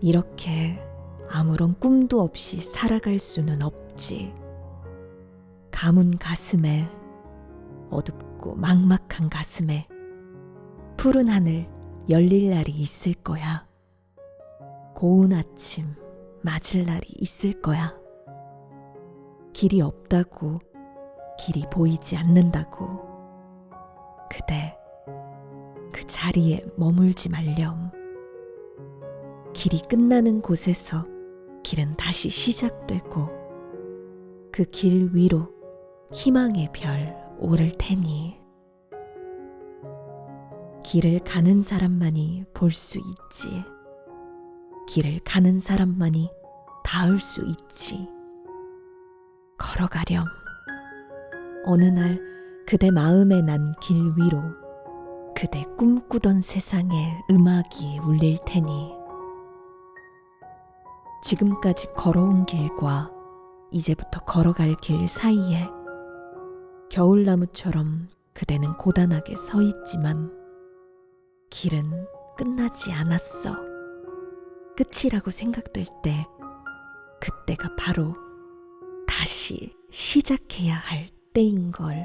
이렇게 아무런 꿈도 없이 살아갈 수는 없지. 가문 가슴에 어둡고 막막한 가슴에 푸른 하늘 열릴 날이 있을 거야. 고운 아침 맞을 날이 있을 거야. 길이 없다고 길이 보이지 않는다고 그대 그 자리에 머물지 말렴. 길이 끝나는 곳에서 길은 다시 시작되고 그 길 위로 희망의 별 오를 테니 길을 가는 사람만이 볼 수 있지. 길을 가는 사람만이 닿을 수 있지. 걸어가렴. 어느 날 그대 마음에 난 길 위로 그대 꿈꾸던 세상에 음악이 울릴 테니 지금까지 걸어온 길과 이제부터 걸어갈 길 사이에 겨울나무처럼 그대는 고단하게 서 있지만 길은 끝나지 않았어. 끝이라고 생각될 때 그때가 바로 다시 시작해야 할 때인 걸.